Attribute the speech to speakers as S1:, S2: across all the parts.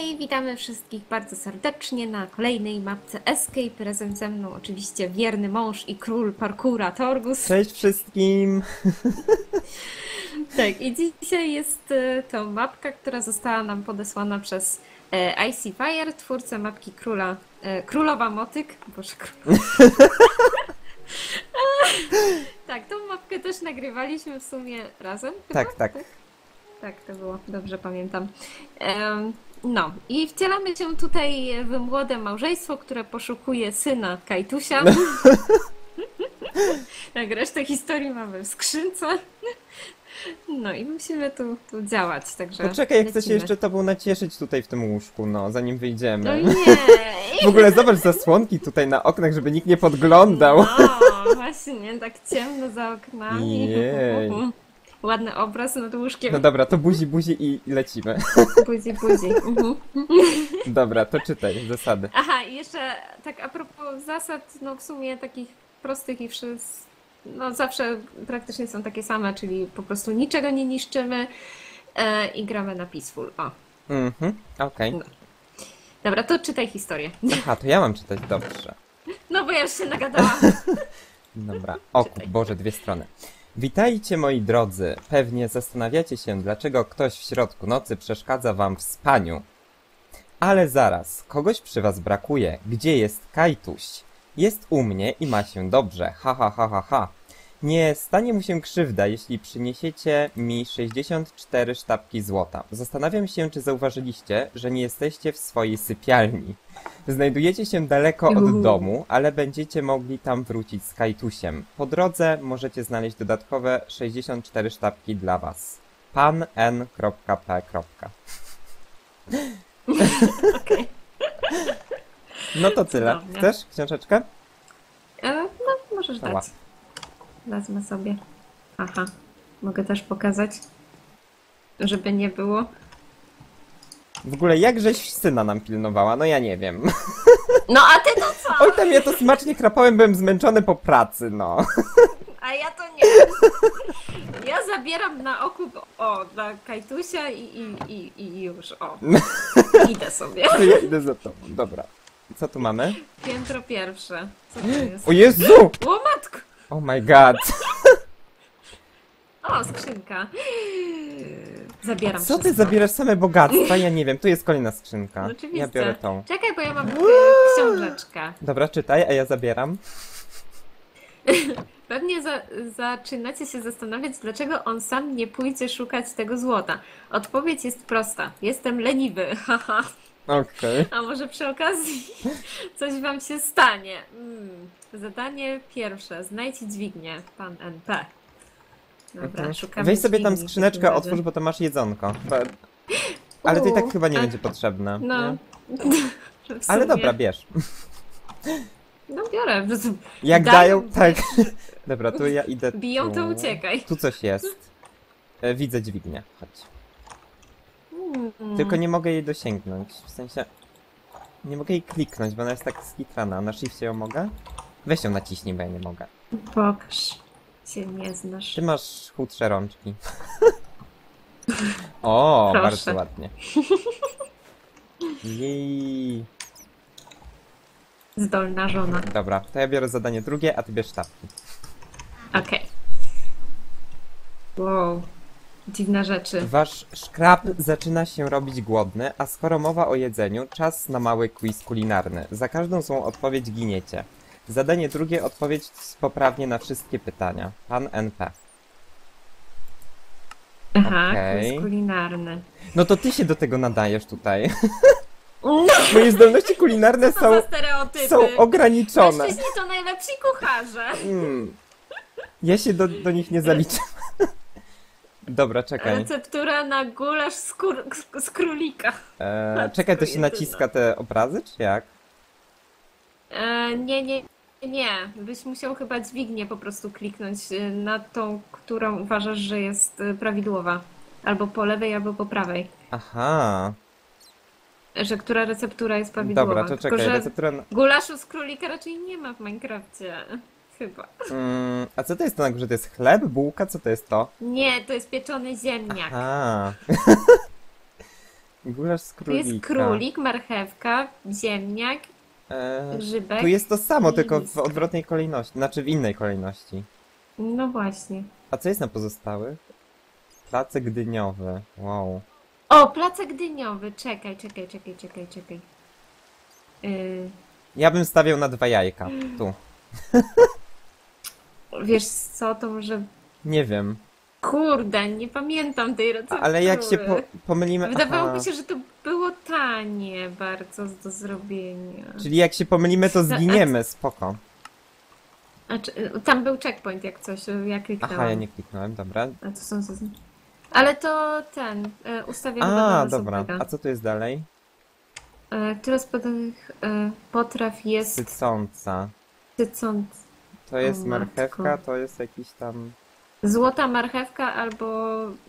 S1: Hej, witamy wszystkich bardzo serdecznie na kolejnej mapce Escape. Razem ze mną oczywiście wierny mąż i król parkura Torgus.
S2: Cześć wszystkim!
S1: Tak, i dzisiaj jest e, to mapka, która została nam podesłana przez e, Icy Fire, twórcę mapki króla, e, Królowa Motyk. Boże, król. tak, tą mapkę też nagrywaliśmy w sumie razem. Chyba?
S2: Tak, tak.
S1: Tak, to było, dobrze pamiętam. No, i wcielamy się tutaj w młode małżeństwo, które poszukuje syna Kajtusia. tak, resztę historii mamy w skrzynce. No i musimy tu, tu działać, także
S2: Poczekaj, jak chcę się
S1: lecimy.
S2: jeszcze tobą nacieszyć tutaj w tym łóżku, no, zanim
S1: No
S2: wyjdziemy.
S1: nie!
S2: W ogóle zobacz zasłonki tutaj na oknach, żeby nikt nie podglądał.
S1: No, właśnie, tak ciemno za oknami.
S2: Jej.
S1: Ładny obraz nad łóżkiem.
S2: No dobra, to buzi, buzi i lecimy.
S1: Buzi, buzi. Mhm.
S2: Dobra, to czytaj zasady.
S1: Aha, i jeszcze tak a propos zasad, no w sumie takich prostych i wszystkich, no zawsze praktycznie są takie same, czyli po prostu niczego nie niszczymy e, i gramy na peaceful. O,
S2: Mhm, okej.
S1: No. dobra, to czytaj historię.
S2: Aha, to ja mam czytać, dobrze.
S1: No bo ja już się nagadałam.
S2: Dobra. O
S1: Czytaj.
S2: Boże, dwie strony. Witajcie moi drodzy. Pewnie zastanawiacie się, dlaczego ktoś w środku nocy przeszkadza wam w spaniu. Ale zaraz, kogoś przy was brakuje. Gdzie jest Kajtuś? Jest u mnie i ma się dobrze. Ha ha ha ha ha. Nie stanie mu się krzywda, jeśli przyniesiecie mi 64 sztabki złota. Zastanawiam się, czy zauważyliście, że nie jesteście w swojej sypialni. Znajdujecie się daleko od domu, ale będziecie mogli tam wrócić z Kajtusiem. Po drodze możecie znaleźć dodatkowe 64 sztabki dla was. Pan N.P.
S1: Okej.
S2: No to tyle.
S1: Cudownie.
S2: Chcesz książeczkę?
S1: E, No, możesz
S2: Ała.
S1: Wezmę sobie. Aha, mogę też pokazać, żeby nie było.
S2: W ogóle jak żeś syna nam pilnowała? No ja nie wiem.
S1: No a ty to co?
S2: Oj, tam ja to smacznie chrapałem, byłem zmęczony po pracy, no.
S1: A ja to nie. Ja zabieram na okup, o, dla Kajtusia i, i, i, i już, o. Idę sobie.
S2: To ja idę za tobą. Dobra. Co tu mamy?
S1: Piętro pierwsze. Co to jest?
S2: O Jezu!
S1: O matko!
S2: Oh my god.
S1: O, skrzynka. Zabieram
S2: Co ty
S1: wszystko.
S2: zabierasz same bogactwa? Ja nie wiem, tu jest kolejna skrzynka.
S1: No oczywiście.
S2: Ja biorę tą.
S1: Czekaj, bo ja mam książeczkę.
S2: Dobra, czytaj, a ja zabieram.
S1: Pewnie za, zaczynacie się zastanawiać, dlaczego on sam nie pójdzie szukać tego złota. Odpowiedź jest prosta. Jestem leniwy. Haha.
S2: Okej.
S1: A może przy okazji coś wam się stanie? Mm. Zadanie pierwsze. Znajdź dźwignię, pan NP. Dobra,
S2: Mhm.
S1: szukamy
S2: Weź sobie tam
S1: dźwigni w
S2: skrzyneczkę,
S1: takim razie.
S2: otwórz, bo to masz jedzonko. Bo- Ale to i tak
S1: Uuu,
S2: chyba nie
S1: a-
S2: będzie potrzebne.
S1: No.
S2: nie?
S1: W
S2: Ale
S1: sumie.
S2: dobra, bierz.
S1: No biorę.
S2: Jak
S1: Dają-
S2: dają, tak. Dobra, to ja idę
S1: Biją,
S2: tu.
S1: to uciekaj.
S2: Tu coś jest. E, Widzę dźwignię, chodź.
S1: Mm.
S2: Tylko nie mogę jej dosięgnąć. W sensie. Nie mogę jej kliknąć, bo ona jest tak skitrana. Na shifcie ją mogę? Weź ją naciśnij, bo ja nie mogę.
S1: Pokaż się nie znasz.
S2: Ty masz chudsze rączki. O,
S1: Proszę.
S2: bardzo ładnie. Jej.
S1: Zdolna żona.
S2: Dobra, to ja biorę zadanie drugie, a ty bierz sztabki.
S1: Okej. Wow. Dziwne rzeczy.
S2: Wasz szkrab zaczyna się robić głodny, a skoro mowa o jedzeniu, czas na mały quiz kulinarny. Za każdą złą odpowiedź giniecie. Zadanie drugie, odpowiedź poprawnie na wszystkie pytania. Pan NP.
S1: Aha,
S2: Okej.
S1: quiz kulinarny.
S2: No to ty się do tego nadajesz tutaj.
S1: No,
S2: Moje zdolności kulinarne
S1: co
S2: są,
S1: za stereotypy.
S2: są ograniczone.
S1: Mężczyźni to najlepsi kucharze.
S2: Mm. Ja się do, do nich nie zaliczam. Dobra, czekaj.
S1: Receptura na gulasz z, kur... z- z królika.
S2: E, czekaj, to się naciska te obrazy, czy jak?
S1: E, nie, nie, nie. Byś musiał chyba dźwignię po prostu kliknąć e, na tą, którą uważasz, że jest e, prawidłowa. Albo po lewej, albo po prawej.
S2: Aha.
S1: Że która receptura jest prawidłowa.
S2: Dobra, to
S1: Tylko,
S2: czekaj.
S1: że
S2: Receptura...
S1: gulaszu z królika raczej nie ma w Minecrafcie. Chyba.
S2: Mm, a co to jest to na górze? To jest chleb, bułka? Co to jest to?
S1: Nie, to jest pieczony ziemniak.
S2: A. Gulasz z królika.
S1: jest królik, marchewka, ziemniak,
S2: E,
S1: grzybek.
S2: tu jest to samo,
S1: i
S2: tylko w odwrotnej kolejności. Znaczy w innej kolejności.
S1: No właśnie.
S2: A co jest na pozostałych? Placek dyniowy. Wow.
S1: O, placek dyniowy. Czekaj, czekaj, czekaj, czekaj, czekaj. Yy,
S2: Ja bym stawiał na dwa jajka. Tu.
S1: wiesz co, to może...
S2: Nie wiem.
S1: Kurde, nie pamiętam tej receptury.
S2: Ale jak się po, pomylimy...
S1: Wydawało
S2: Aha.
S1: mi się, że to było tanie bardzo do zrobienia.
S2: Czyli jak się pomylimy, to zginiemy. Spoko.
S1: A czy, tam był checkpoint jak coś, ja kliknęłam.
S2: Aha, ja nie kliknąłem, dobra.
S1: A to są. Ale to ten, e, ustawiam
S2: A, dobra. A co tu jest dalej?
S1: E, Która z podanych e, potraw jest
S2: Sycąca.
S1: sycąca?
S2: To jest
S1: O, matko.
S2: marchewka, to jest jakiś tam...
S1: Złota marchewka albo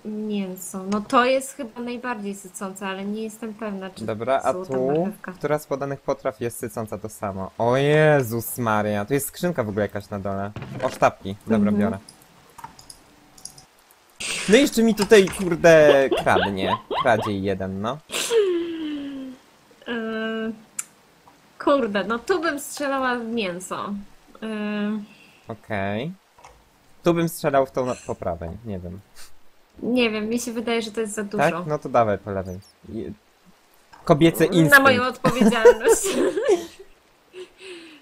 S1: mięso. No to jest chyba najbardziej sycące, ale nie jestem pewna, czy
S2: Dobra, a
S1: złota
S2: tu?
S1: marchewka.
S2: Która z podanych potraw jest sycąca to samo? O Jezus Maria, tu jest skrzynka w ogóle jakaś na dole. O, sztabki. Dobra,
S1: Mhm.
S2: biorę. No i jeszcze mi tutaj, kurde, kradnie. Kradziej jeden, no.
S1: E, kurde, no tu bym strzelała w mięso. E,
S2: Okej. Tu bym strzelał w tą na- po prawej, nie wiem.
S1: nie wiem, mi się wydaje, że to jest za dużo.
S2: Tak? No to dawaj po lewej. I- Kobiecy instynkt.
S1: Na moją odpowiedzialność.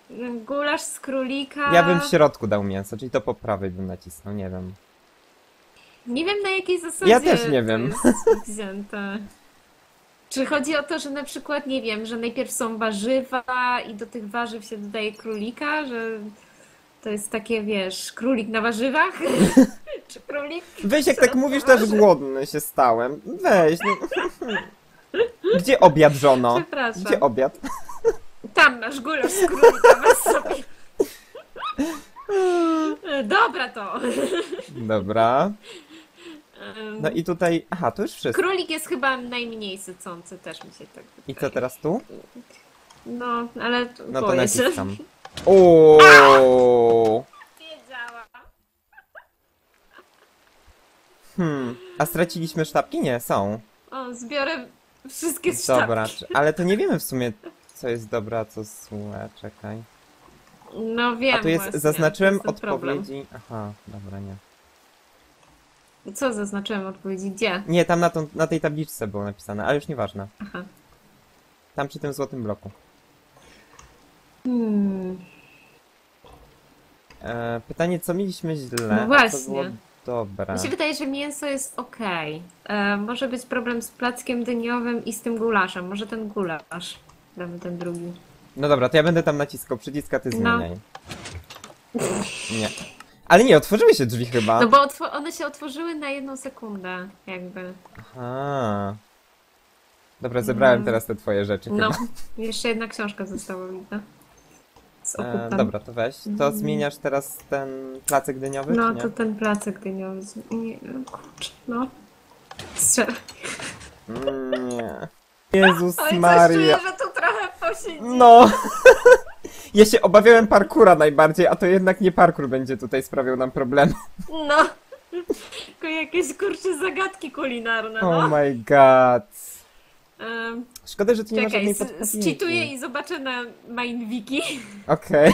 S1: Gulasz z królika.
S2: Ja bym w środku dał mięso, czyli to po prawej bym nacisnął, nie wiem.
S1: Nie wiem na jakiej zasadzie.
S2: Ja też nie
S1: to
S2: wiem.
S1: Jest wzięte. Czy chodzi o to, że na przykład, nie wiem, że najpierw są warzywa i do tych warzyw się dodaje królika, że to jest takie, wiesz, królik na warzywach? Czy królik?
S2: Weź, jak tak mówisz, też głodny się stałem. Weź, no. Gdzie obiad, żono?
S1: Przepraszam.
S2: Gdzie obiad?
S1: Tam masz gulasz z królika, sobie. Dobra to.
S2: Dobra. No i tutaj... Aha, to już wszystko.
S1: Królik jest chyba najmniej sycący, też mi się tak
S2: I
S1: wydaje.
S2: co teraz tu?
S1: No, ale
S2: No to
S1: boję się.
S2: naciskam. Ooo.
S1: Wiedziałam.
S2: Hmm. A straciliśmy sztabki? Nie, są.
S1: O, zbiorę wszystkie sztabki.
S2: Dobra, czy- ale to nie wiemy w sumie, co jest dobre, a co złe. Czekaj.
S1: No wiem
S2: A tu jest,
S1: właśnie,
S2: zaznaczyłem
S1: to jest ten problem.
S2: odpowiedzi. Aha, dobra, nie.
S1: Co zaznaczyłem odpowiedzi? Gdzie?
S2: Nie, tam na, tą, na tej tabliczce było napisane, ale już nieważne.
S1: Aha.
S2: Tam przy tym złotym bloku.
S1: Hmm.
S2: E, pytanie, co mieliśmy źle?
S1: No właśnie.
S2: Co było dobre?
S1: Mi się wydaje, że mięso jest ok. E, może być problem z plackiem dyniowym i z tym gulaszem. Może ten gulasz. Damy ten drugi.
S2: No dobra, to ja będę tam naciskał przycisk, a ty
S1: No.
S2: zmieniaj. Nie. Ale nie, otworzyły się drzwi chyba.
S1: No bo one się otworzyły na jedną sekundę, jakby.
S2: Aha. Dobra, zebrałem
S1: Mm.
S2: teraz te twoje rzeczy
S1: No,
S2: chyba.
S1: jeszcze jedna książka została, widzę. Z
S2: E, dobra, to weź. To
S1: Mm.
S2: zmieniasz teraz ten placek dyniowy,
S1: No, to ten placek dyniowy. Nie, kurczę, no. Strzel.
S2: Mm, Nie. Jezus
S1: Oj,
S2: Maria.
S1: czuję, że tu trochę posiedzi.
S2: No. Ja się obawiałem parkura najbardziej, a to jednak nie parkur będzie tutaj sprawiał nam problem.
S1: No. Tylko jakieś kurcze zagadki kulinarne, no.
S2: Oh my god. Szkoda, że tu nie
S1: czekaj,
S2: żadnej
S1: z-
S2: podpowiedzi.
S1: zczytuję i zobaczę na Mindwiki.
S2: Okej.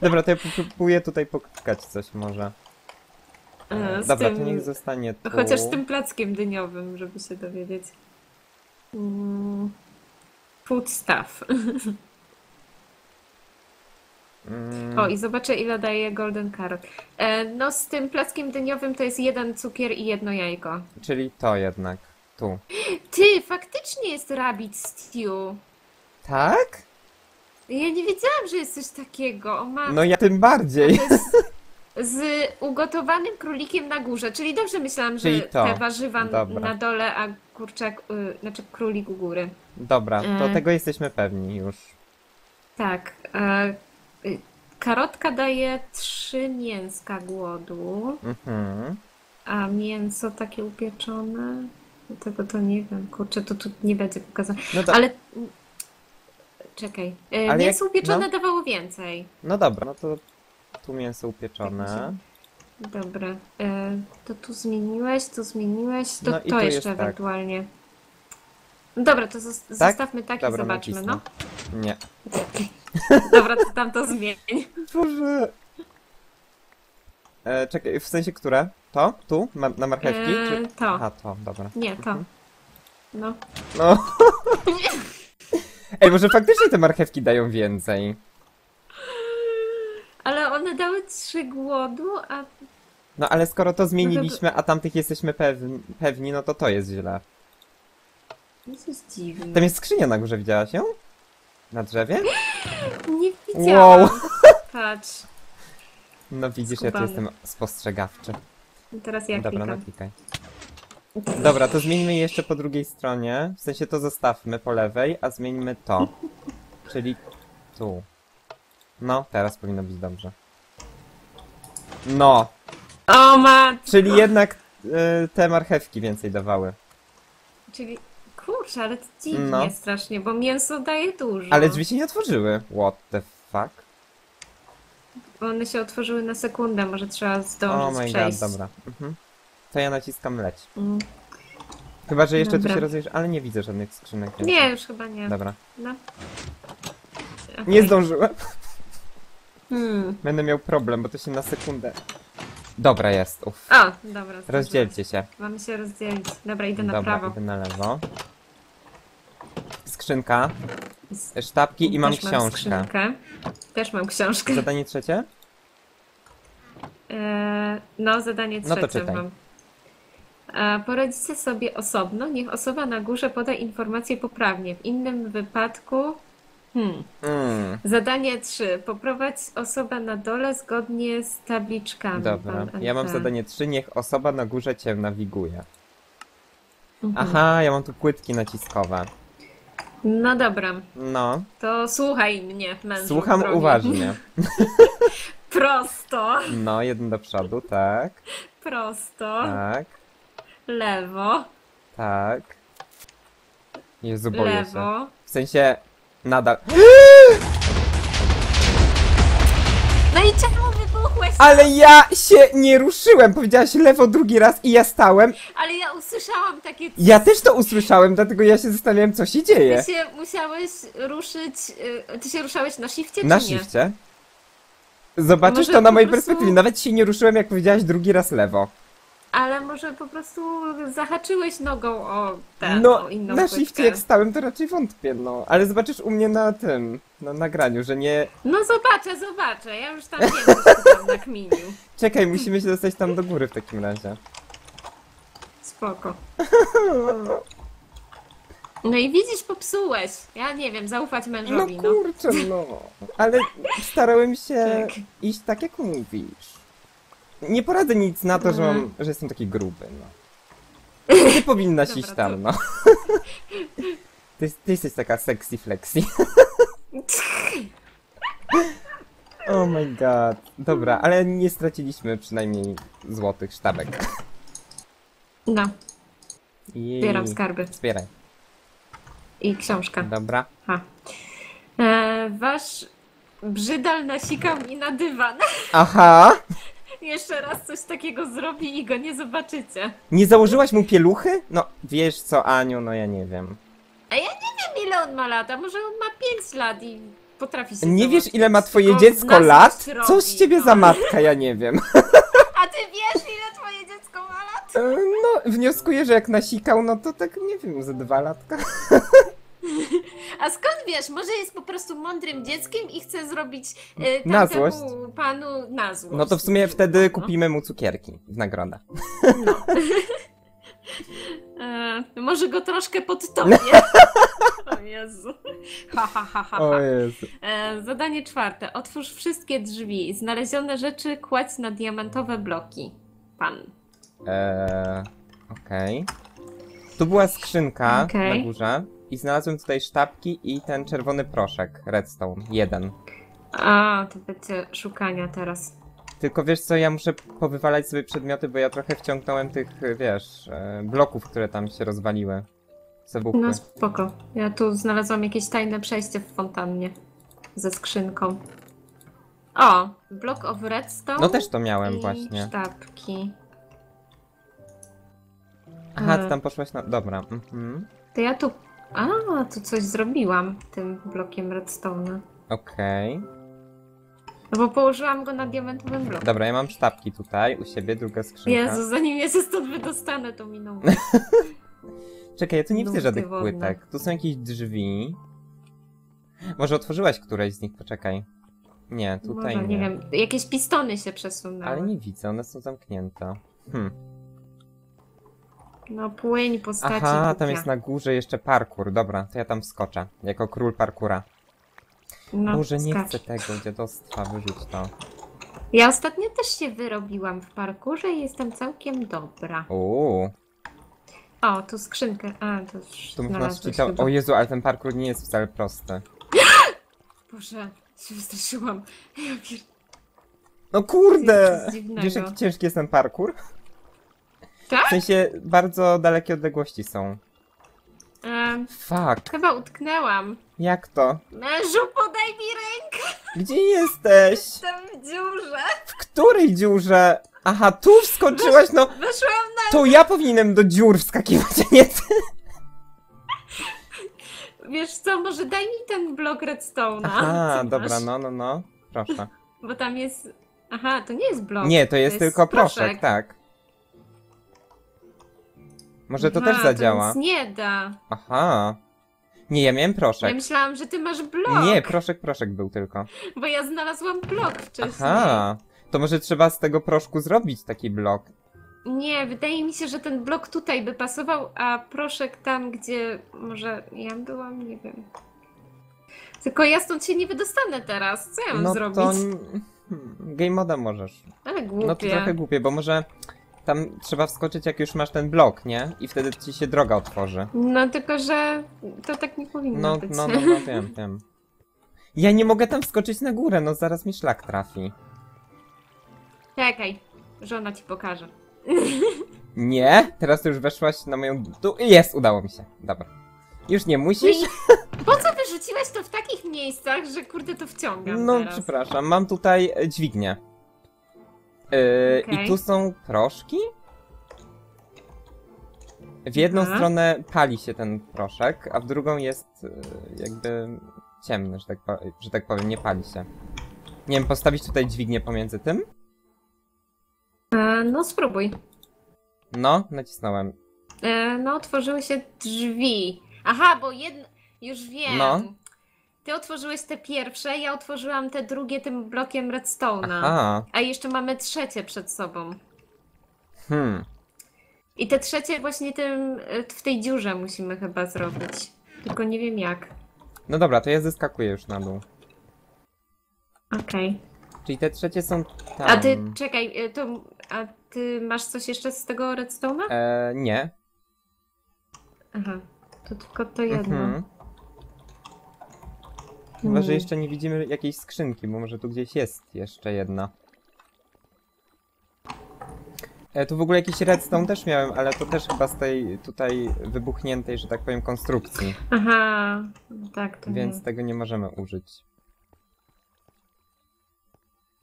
S2: Dobra, to ja próbuję tutaj poklikać coś może.
S1: E, z
S2: Dobra,
S1: tym-
S2: to niech zostanie tu.
S1: Chociaż z tym plackiem dyniowym, żeby się dowiedzieć. Mm, Food stuff.
S2: Mm,
S1: O, i zobaczę, ile daje Golden Carrot. E, no, z tym plackiem dyniowym to jest jeden cukier i jedno jajko.
S2: Czyli to jednak. Tu.
S1: Ty, faktycznie jest rabbit stew.
S2: Tak?
S1: Ja nie wiedziałam, że jest coś takiego. O.
S2: No ja tym bardziej.
S1: Z ugotowanym królikiem na górze. Czyli dobrze myślałam, że
S2: Czyli to.
S1: te warzywa
S2: Dobra.
S1: na dole, a kurczak, y, znaczy królik u góry.
S2: Dobra, to
S1: E.
S2: tego jesteśmy pewni już.
S1: Tak. E, y, karotka daje trzy mięska głodu,
S2: Mhm.
S1: a mięso takie upieczone. Tego to nie wiem. Kurczę, to tu nie będzie pokazane.
S2: No, do...
S1: Ale. Czekaj. E,
S2: Ale
S1: mięso
S2: jak-
S1: upieczone
S2: no.
S1: dawało więcej.
S2: no dobra, no to tu mięso upieczone.
S1: Dobra. E, to tu zmieniłeś, tu zmieniłeś. To,
S2: No i
S1: to jeszcze
S2: tak.
S1: ewentualnie. Dobra, to zos- zostawmy tak, i
S2: Dobra,
S1: zobaczmy,
S2: nacisnę.
S1: no.
S2: Nie.
S1: Dobra, to tam to zmień.
S2: Boże. E, czekaj, w sensie które? To? Tu? Ma, na marchewki?
S1: Eee,
S2: Czy...
S1: to.
S2: Aha, to, dobra.
S1: Nie, to.
S2: Mhm.
S1: No.
S2: No. Ej, może faktycznie te marchewki dają więcej.
S1: Ale one dały trzy głodu, a
S2: No ale skoro to zmieniliśmy, a tamtych jesteśmy pewni, pewni no to to jest źle.
S1: to jest dziwne.
S2: Tam jest skrzynia na górze, widziałaś ją? Na drzewie?
S1: Nie widziałam.
S2: Wow.
S1: Patrz.
S2: No widzisz, ja tu
S1: Skubany.
S2: jestem spostrzegawczy.
S1: Teraz ja
S2: Dobra, no
S1: klikam.
S2: klikaj. Dobra, to zmieńmy jeszcze po drugiej stronie. W sensie to zostawmy po lewej, a zmieńmy to. Czyli tu. No, teraz powinno być dobrze. No,
S1: O ma...
S2: czyli jednak y, te marchewki więcej dawały.
S1: Czyli... Kurczę, ale to dziwnie
S2: No.
S1: strasznie, bo mięso daje dużo.
S2: Ale drzwi się nie otworzyły. What the fuck?
S1: One się otworzyły na sekundę, może trzeba
S2: Oh
S1: zdążyć
S2: my god,
S1: przejść.
S2: dobra. Mhm. To ja naciskam leć.
S1: Mm.
S2: Chyba, że jeszcze
S1: Dobra.
S2: tu się rozejrzysz, ale nie widzę żadnych skrzynek.
S1: Nie, już chyba nie.
S2: Dobra.
S1: No.
S2: Nie
S1: Okej.
S2: zdążyłem.
S1: Hmm.
S2: Będę miał problem, bo to się na sekundę. Dobra jest, uff.
S1: O, dobra. zdążyłam.
S2: Rozdzielcie się.
S1: Mamy się rozdzielić. Dobra, idę na
S2: Dobra,
S1: prawo.
S2: idę na lewo. Skrzynka, sztabki i mam
S1: Też
S2: książkę.
S1: skrzynkę. Też mam książkę.
S2: Zadanie trzecie?
S1: E, no, zadanie
S2: No to
S1: trzecie
S2: czytaj.
S1: mam. E, Poradzicie sobie osobno, niech osoba na górze poda informację poprawnie. W innym wypadku. Hmm.
S2: Mm,
S1: Zadanie 3. Poprowadź osobę na dole zgodnie z tabliczkami.
S2: dobra.
S1: Pan
S2: Ja mam zadanie trzy, niech osoba na górze cię nawiguje.
S1: Mhm.
S2: Aha, ja mam tu płytki naciskowe.
S1: No dobra,
S2: No,
S1: to słuchaj mnie, mężu.
S2: słucham
S1: drogi.
S2: uważnie.
S1: Prosto,
S2: No, jeden do przodu, tak,
S1: prosto,
S2: tak,
S1: lewo,
S2: tak. Jezu, boję się.
S1: lewo.
S2: W sensie, nadal.
S1: No i wybuchłeś?
S2: Ale ja się nie ruszyłem! Powiedziałaś lewo drugi raz i ja stałem.
S1: Ale ja usłyszałam takie
S2: Ja też to usłyszałem, dlatego ja się zastanawiałem, co się dzieje.
S1: Ty się musiałeś ruszyć. y, Ty się ruszałeś na shifcie,
S2: Na
S1: czy nie?
S2: shifcie. Zobaczysz
S1: Może
S2: to na
S1: po
S2: mojej
S1: prostu-
S2: perspektywie. Nawet się nie ruszyłem, jak powiedziałaś drugi raz lewo.
S1: Ale może po prostu zahaczyłeś nogą o ten,
S2: No,
S1: o inną
S2: na shifcie jak stałem, to raczej wątpię, no. Ale zobaczysz u mnie na tym, na nagraniu, że nie...
S1: No zobaczę, zobaczę. Ja już tam wiem, co tam nakminił.
S2: Czekaj, musimy się dostać tam do góry w takim razie.
S1: Spoko. No i widzisz, popsułeś. Ja nie wiem, zaufać
S2: No
S1: mężowi, no.
S2: kurczę, no. Ale starałem się
S1: Tak.
S2: iść tak, jak mówisz. Nie poradzę nic na to, że,
S1: Mhm.
S2: mam, że jestem taki gruby, no. Ty powinnaś
S1: Dobra,
S2: iść
S1: to-
S2: tam, no. Ty, ty jesteś taka sexy flexi. Oh my god. Dobra, ale nie straciliśmy przynajmniej złotych sztabek.
S1: No,
S2: Jej.
S1: zbieram skarby.
S2: Zbieraj.
S1: I książka.
S2: Dobra.
S1: Ha. E, wasz brzydal nasikał mi na dywan.
S2: Aha!
S1: Jeszcze raz coś takiego zrobi i go nie zobaczycie.
S2: Nie założyłaś mu pieluchy? No, wiesz co, Aniu, no ja nie wiem.
S1: A ja nie wiem ile on ma lat, a może on ma 5 lat i potrafi się
S2: Nie wiesz, ile ma twoje
S1: Tylko
S2: dziecko lat?
S1: robi,
S2: Co z ciebie
S1: no.
S2: za matka, ja nie wiem.
S1: A ty wiesz ile twoje dziecko ma lat?
S2: E, No, wnioskuję, że jak nasikał, no to tak, nie wiem, ze dwa latka.
S1: A skąd wiesz? Może jest po prostu mądrym dzieckiem i chce zrobić e,
S2: Na
S1: tamtemu
S2: złość.
S1: panu na złość.
S2: No to w sumie wtedy
S1: No.
S2: kupimy mu cukierki w nagrodę.
S1: E, może go troszkę podtopię. o Jezu. Ha, ha, ha, ha,
S2: O
S1: ha.
S2: Jezu.
S1: E, zadanie czwarte. Otwórz wszystkie drzwi. Znalezione rzeczy kładź na diamentowe bloki. Pan.
S2: Eee, okej. Tu była skrzynka
S1: Okej.
S2: na górze i znalazłem tutaj sztabki i ten czerwony proszek, redstone, jeden.
S1: A, to będzie szukania teraz.
S2: Tylko wiesz co, ja muszę powywalać sobie przedmioty, bo ja trochę wciągnąłem tych, wiesz, e, bloków, które tam się rozwaliły. Zabuchły.
S1: No spoko. Ja tu znalazłam jakieś tajne przejście w fontannie. Ze skrzynką. O! Block of redstone.
S2: No też to miałem
S1: i
S2: właśnie.
S1: sztabki.
S2: Aha, ty
S1: e.
S2: tam poszłaś na... Dobra. Mhm.
S1: To ja tu A, tu coś zrobiłam tym blokiem redstone'a.
S2: Okej.
S1: No bo położyłam go na diamentowym bloku.
S2: Dobra, ja mam sztabki tutaj u siebie, druga skrzynka.
S1: Jezu, zanim ja się stąd wydostanę, to minął.
S2: Czekaj, ja tu nie widzę
S1: Nurty
S2: żadnych
S1: wodne.
S2: płytek. Tu są jakieś drzwi. Może otworzyłaś któreś z nich, poczekaj. Nie, tutaj
S1: Może,
S2: nie.
S1: nie wiem, jakieś pistony się przesunęły.
S2: Ale nie widzę, one są zamknięte. Hmm.
S1: No płyń postaci.
S2: Aha, tam
S1: głupia.
S2: jest na górze jeszcze parkour. Dobra, to ja tam wskoczę. Jako król parkura.
S1: no,
S2: Boże, nie
S1: skacz.
S2: chcę tego, dziadostwa, wyrzuć to.
S1: Ja ostatnio też się wyrobiłam w parkurze i jestem całkiem dobra.
S2: Uuu,
S1: O, tu skrzynkę. A, to już
S2: tu można
S1: znalazłeś chyba.
S2: O Jezu, ale ten parkour nie jest wcale prosty.
S1: Boże, się wystraszyłam. Ja pier...
S2: No kurde!
S1: Coś dziwnego.
S2: Wiesz, jaki ciężki jest ten parkour?
S1: Tak?
S2: W sensie, bardzo dalekie odległości są.
S1: Em,
S2: Fuck,
S1: chyba utknęłam.
S2: jak to?
S1: Mężu, podaj mi rękę!
S2: Gdzie jesteś?
S1: Jestem w dziurze.
S2: W której dziurze? Aha, tu wskoczyłaś, no
S1: Weszłam na...
S2: to ja powinienem do dziur wskakiwać, a nie ty.
S1: Wiesz co, może daj mi ten blok redstone'a.
S2: Aha,
S1: co
S2: dobra,
S1: masz?
S2: no, no, no. Proszę.
S1: Bo tam jest... Aha, to nie jest blok.
S2: Nie, to jest tylko proszek, tak. Może to
S1: Aha,
S2: też zadziała.
S1: To nic nie da.
S2: Aha. Nie, ja miałem
S1: Ja
S2: proszek.
S1: myślałam, że ty masz blok.
S2: Nie, proszek, proszek był tylko.
S1: Bo ja znalazłam blok wcześniej.
S2: Aha. To może trzeba z tego proszku zrobić taki blok.
S1: Nie, wydaje mi się, że ten blok tutaj by pasował, a proszek tam, gdzie może ja byłam, nie wiem. Tylko ja stąd się nie wydostanę teraz. Co ja mam
S2: No
S1: zrobić?
S2: to... Hmm, Game moda możesz.
S1: Ale głupie.
S2: No to trochę głupie, bo może tam trzeba wskoczyć jak już masz ten blok, nie? I wtedy ci się droga otworzy.
S1: No tylko, że to tak nie powinno
S2: No,
S1: być.
S2: no, no, no, wiem, wiem. Ja nie mogę tam wskoczyć na górę, no zaraz mi szlak trafi.
S1: Czekaj, żona ci pokaże.
S2: Nie, teraz już weszłaś na moją... Tu jest, udało mi się. Dobra. Już nie musisz?
S1: I po co wyrzuciłeś to w takich miejscach, że kurde to wciągam
S2: No,
S1: teraz?
S2: przepraszam, mam tutaj dźwignię. Yy,
S1: Okej.
S2: I tu są proszki? W jedną
S1: Aha.
S2: stronę pali się ten proszek, a w drugą jest e, jakby ciemny, że tak, że tak powiem, nie pali się. Nie wiem, postawić tutaj dźwignię pomiędzy tym?
S1: E, no spróbuj.
S2: No, nacisnąłem.
S1: E, no otworzyły się drzwi. Aha, bo jedno... Już wiem.
S2: No.
S1: Ty otworzyłeś te pierwsze, ja otworzyłam te drugie tym blokiem redstone'a.
S2: Aha,
S1: A jeszcze mamy trzecie przed sobą.
S2: hmm.
S1: I te trzecie właśnie tym, w tej dziurze musimy chyba zrobić. Tylko nie wiem jak.
S2: No dobra, to ja zeskakuję już na dół.
S1: Okej.
S2: Czyli te trzecie są tam.
S1: A ty, czekaj, e, to, a ty masz coś jeszcze z tego redstone'a?
S2: E, nie.
S1: Aha, to tylko to jedno.
S2: Mhm. Chyba, że
S1: Hmm.
S2: jeszcze nie widzimy jakiejś skrzynki, bo może tu gdzieś jest jeszcze jedna. E, tu w ogóle jakiś redstone też miałem, ale to też chyba z tej tutaj wybuchniętej, że tak powiem, konstrukcji.
S1: Aha, tak, to
S2: Więc
S1: nie.
S2: tego nie możemy użyć.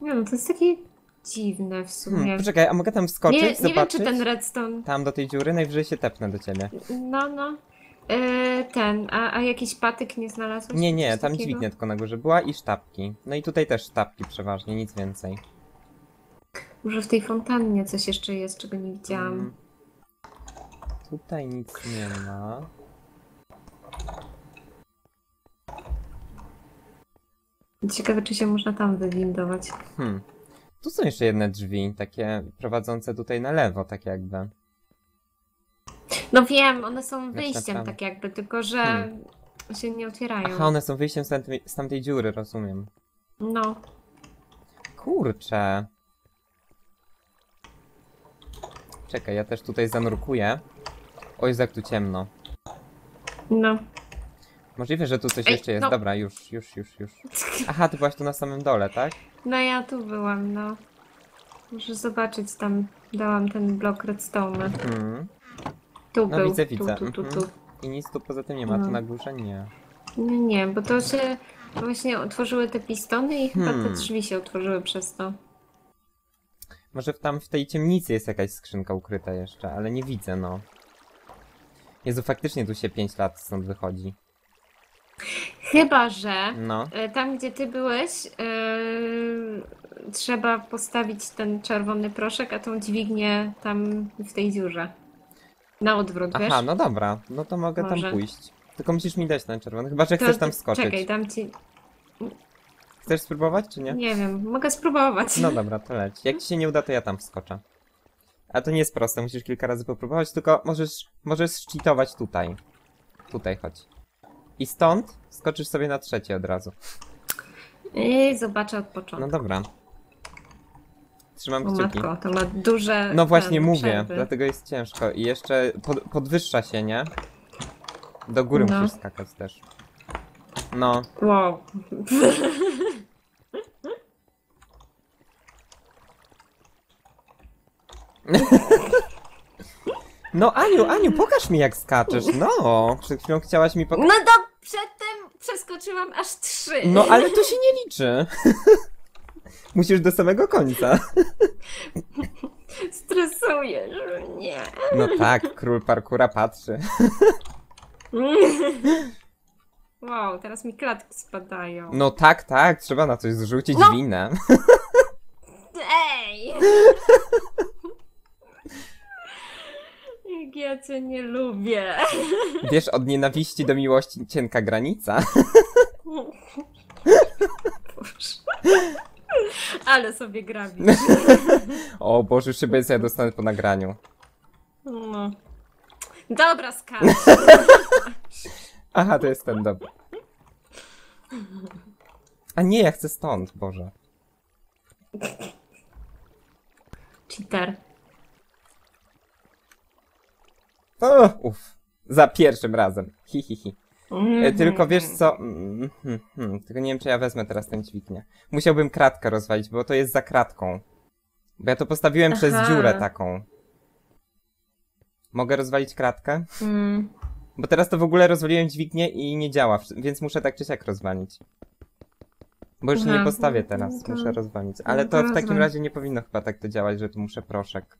S1: Nie no, to jest takie dziwne w sumie.
S2: Hmm, poczekaj, a mogę tam wskoczyć,
S1: nie, nie wiem,
S2: zobaczyć?
S1: czy ten redstone...
S2: Tam do tej dziury, najwyżej się tepnę do ciebie.
S1: No, no. E, ten, a, a jakiś patyk nie znalazłeś?
S2: Nie, nie,
S1: Coś
S2: tam
S1: takiego?
S2: dźwignia tylko na górze była i sztabki. No i tutaj też sztabki przeważnie, nic więcej.
S1: Może w tej fontannie coś jeszcze jest, czego nie widziałam.
S2: Mm. Tutaj nic nie ma.
S1: Ciekawe, czy się można tam wywindować.
S2: Hmm. Tu są jeszcze jedne drzwi, takie prowadzące tutaj na lewo, tak jakby.
S1: No wiem, one są wyjściem tak jakby, tylko że
S2: Hmm.
S1: się nie otwierają.
S2: Aha, one są wyjściem z tamtej, z tamtej dziury, rozumiem.
S1: No.
S2: Kurczę. Czekaj, ja też tutaj zanurkuję. O, jest jak tu ciemno.
S1: No.
S2: Możliwe, że tu coś
S1: Ej,
S2: jeszcze jest.
S1: no.
S2: Dobra, już, już, już, już. Aha, ty byłaś tu na samym dole, tak?
S1: No ja tu byłam, no. Muszę zobaczyć tam. Dałam ten blok redstone.
S2: Hmm.
S1: Tu
S2: No,
S1: był.
S2: widzę,
S1: tu,
S2: widzę.
S1: Tu, tu,
S2: Mhm.
S1: tu.
S2: I nic tu poza tym nie ma, tu
S1: No.
S2: na górze nie.
S1: Nie, nie, bo to się właśnie otworzyły te pistony i chyba te
S2: Hmm.
S1: drzwi się otworzyły przez to.
S2: Może w- tam w tej ciemnicy jest jakaś skrzynka ukryta jeszcze, ale nie widzę, no. Jezu, faktycznie tu się 5 lat stąd wychodzi.
S1: Chyba, że
S2: No.
S1: e, tam, gdzie ty byłeś, e, trzeba postawić ten czerwony proszek, a tą dźwignię tam w tej dziurze. Na odwrót, wiesz?
S2: Aha, no dobra, no to mogę tam
S1: Może.
S2: pójść. Tylko musisz mi dać ten czerwony, chyba że
S1: To
S2: chcesz tam wskoczyć.
S1: Czekaj, dam ci.
S2: Chcesz spróbować, czy nie?
S1: Nie wiem, mogę spróbować.
S2: No dobra, to leć. Jak ci się nie uda, to ja tam wskoczę. A to nie jest proste, musisz kilka razy popróbować, tylko możesz, możesz cheatować tutaj. Tutaj chodź. I stąd skoczysz sobie na trzecie od razu.
S1: I zobaczę od
S2: No
S1: początku.
S2: dobra. Trzymam
S1: o
S2: kciuki.
S1: matko, to ma duże.
S2: No właśnie
S1: ten,
S2: mówię,
S1: przerwy.
S2: dlatego jest ciężko. I jeszcze pod, podwyższa się, nie? Do góry
S1: No.
S2: musisz skakać też. No,
S1: Wow.
S2: no Aniu, Aniu, pokaż mi jak skaczesz. No, przed chwilą chciałaś mi pokazać.
S1: No to przedtem przeskoczyłam aż trzy.
S2: No ale to się nie liczy. Musisz do samego końca.
S1: Stresujesz mnie.
S2: No tak, król parkura patrzy.
S1: Wow, teraz mi klatki spadają.
S2: No tak, tak, trzeba na coś zrzucić
S1: No.
S2: winę.
S1: Ej! Jak ja cię nie lubię.
S2: Wiesz, od nienawiści do miłości cienka granica.
S1: Boże. Ale sobie grabisz.
S2: O Boże, szybę ja dostanę po nagraniu.
S1: No. Dobra, skacz.
S2: Aha, to jest ten dobry. A nie, ja chcę stąd, Boże.
S1: Cheater.
S2: O, uff. Za pierwszym razem. Hi, hi, hi. E,
S1: Mhm.
S2: Tylko wiesz co? Mm, hmm, hmm, tylko nie wiem, czy ja wezmę teraz ten dźwignię. Musiałbym kratkę rozwalić, bo to jest za kratką. Bo ja to postawiłem przez
S1: Aha.
S2: dziurę taką. Mogę rozwalić kratkę?
S1: Mm.
S2: Bo teraz to w ogóle rozwaliłem dźwignię i nie działa, więc muszę tak czy siak rozwalić. Bo już nie
S1: Aha.
S2: postawię teraz, muszę rozwalić. Ale to w takim razie nie powinno chyba tak to działać, że tu muszę proszek.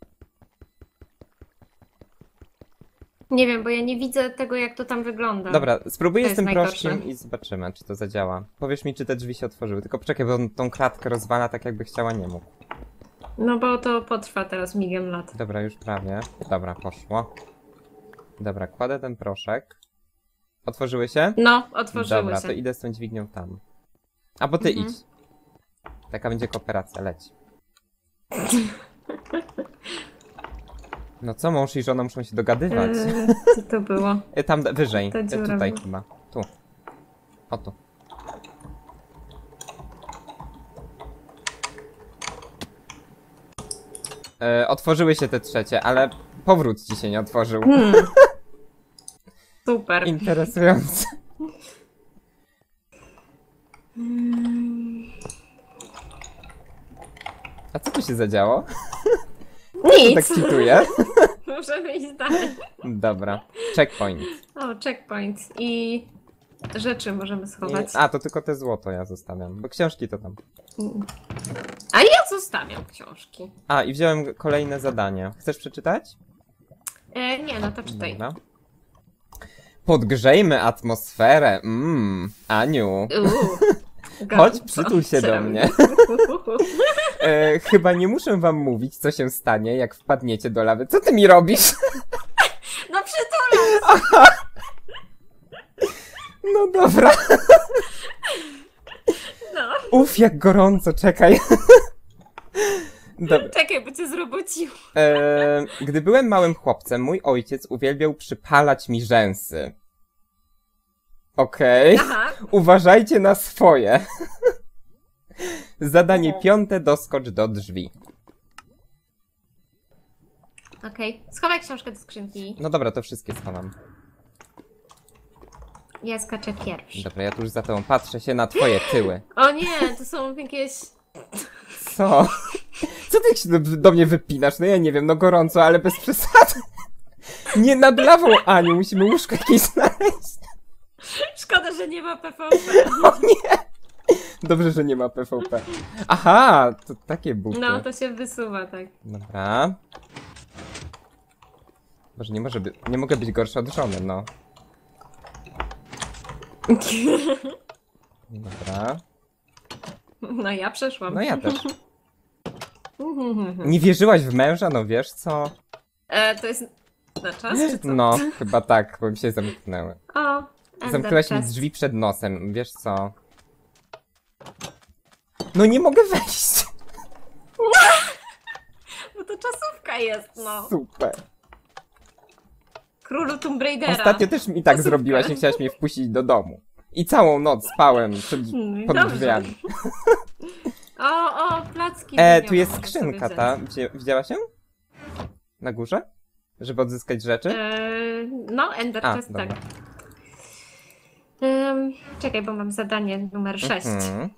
S1: Nie wiem, bo ja nie widzę tego, jak to tam wygląda.
S2: Dobra, spróbuję z tym proszkiem i zobaczymy, czy to zadziała. Powiesz mi, czy te drzwi się otworzyły. Tylko poczekaj, bo on tą kratkę rozwala tak, jakby chciała, nie mógł.
S1: No bo to potrwa teraz milion lat.
S2: Dobra, już prawie. Dobra, poszło. Dobra, kładę ten proszek. Otworzyły się?
S1: No, otworzyły
S2: Dobra,
S1: się.
S2: to idę z tą dźwignią tam. A bo ty
S1: Mhm.
S2: idź. Taka będzie kooperacja, leć. No co, mąż i żona muszą się dogadywać.
S1: Eee, co to było?
S2: E, Tam wyżej,
S1: ta dziura
S2: tutaj
S1: była.
S2: chyba. Tu. O tu. E, otworzyły się te trzecie, ale powrót ci się nie otworzył.
S1: Hmm. Super.
S2: Interesujące. A co tu się zadziało?
S1: Nic.
S2: tak czytuję.
S1: Możemy iść dalej.
S2: Dobra. Checkpoint.
S1: O, checkpoint. I rzeczy możemy schować.
S2: I, a, to tylko te złoto ja zostawiam, bo książki to tam.
S1: A ja zostawiam książki.
S2: A, i wziąłem kolejne zadanie. Chcesz przeczytać?
S1: E, nie, no to czytaj.
S2: Dobra. Podgrzejmy atmosferę. Mmm, Aniu.
S1: Uuu.
S2: Chodź, przytul się do mnie. E, chyba nie muszę wam mówić, co się stanie, jak wpadniecie do lawy. Co ty mi robisz?
S1: No przytulam!
S2: No dobra.
S1: No.
S2: Uf, jak gorąco, czekaj. Dobra.
S1: Czekaj, bo cię zrobocił.
S2: E, gdy byłem małym chłopcem, mój ojciec uwielbiał przypalać mi rzęsy. Okej.
S1: Aha.
S2: Uważajcie na swoje. Zadanie piąte, doskocz do drzwi.
S1: Okej. Schowaj książkę do skrzynki.
S2: No dobra, to wszystkie schowam.
S1: Ja skaczę pierwszy.
S2: Dobra, ja tu już za tobą patrzę się na twoje tyły.
S1: O nie, to są jakieś...
S2: Co? Co ty się do, do mnie wypinasz? No ja nie wiem, no gorąco, ale bez przesady. Nie nad lawą, Aniu, musimy łóżko jakieś znaleźć.
S1: Szkoda, że nie ma PVP.
S2: O nie! Dobrze, że nie ma PvP. Aha, to takie buty.
S1: No, to się wysuwa, tak.
S2: Dobra. Może nie może by... nie mogę być gorszy od żony, no. Dobra.
S1: No ja przeszłam.
S2: No ja też. Nie wierzyłaś w męża, no wiesz co?
S1: E, to jest na czas, czy co?
S2: No, chyba tak, bo mi się zamknęły.
S1: O,
S2: Zamknęłaś mi drzwi przed nosem, wiesz co? No nie mogę wejść!
S1: Bo to czasówka jest, no.
S2: Super.
S1: Królu Tomb Raidera.
S2: Ostatnio też mi tak zrobiłaś, nie chciałaś mnie wpuścić do domu. I całą noc spałem przed,
S1: Hmm,
S2: pod
S1: dobrze.
S2: drzwiami.
S1: O, o, placki.
S2: E, tu jest skrzynka, ta? Widziałaś ją? Na górze? Żeby odzyskać rzeczy?
S1: E, no, Ender
S2: A,
S1: Chest, tak. Czekaj, bo mam zadanie numer 6.
S2: Mhm.